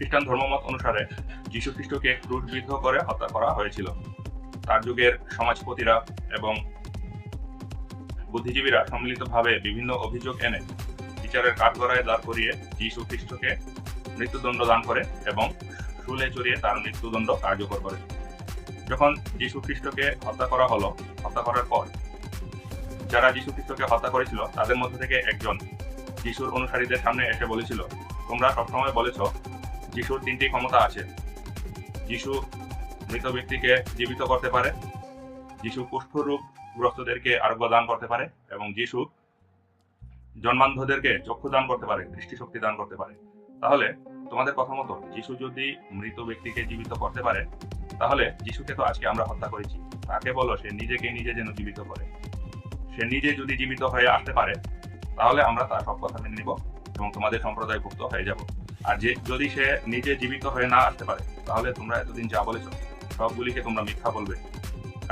খ্রিস্টান ধর্মমত অনুসারে যীশু খ্রিস্টকে ক্রুশবিদ্ধ করে হত্যা করা হয়েছিল। তার যুগের সমাজপতিরা এবং বুদ্ধিজীবীরা সম্মিলিতভাবে বিভিন্ন অভিযোগ এনে বিচারের কাঠগড়ায় দাঁড় করিয়ে যীশু খ্রিস্টকে মৃত্যুদণ্ড দান করে এবং শুলে চড়িয়ে তার মৃত্যুদণ্ড কার্যকর করে। যখন যীশু খ্রিস্টকে হত্যা করা হলো, হত্যা করার পর যারা যীশু খ্রিস্টকে হত্যা করেছিল, তাদের মধ্যে থেকে একজন যিশুর অনুসারীদের সামনে এসে বলেছিল, তোমরা সবসময় বলেছ যিশুর তিনটি ক্ষমতা আছে। যিশু মৃত ব্যক্তিকে জীবিত করতে পারে, যিশু কুষ্ঠরোগ গ্রস্তদেরকে আরোগ্য দান করতে পারে, এবং যিশু জন্মান্ধদেরকে চক্ষু দান করতে পারে, দৃষ্টিশক্তি দান করতে পারে। তাহলে তোমাদের কথা মতো যিশু যদি মৃত ব্যক্তিকে জীবিত করতে পারে, তাহলে যিশুকে তো আজকে আমরা হত্যা করেছি। তাকে বলো, সে নিজেকে নিজে যেন জীবিত করে। সে নিজে যদি জীবিত হয়ে আসতে পারে, তাহলে আমরা তার সব কথা মেনে নিব এবং তোমাদের সম্প্রদায়ভুক্ত হয়ে যাব। আর যে যদি সে নিজে জীবিত হয়ে না আসতে পারে, তাহলে তোমরা এতদিন যা বলেছ, সবগুলিকে তোমরা মিথ্যা বলবে।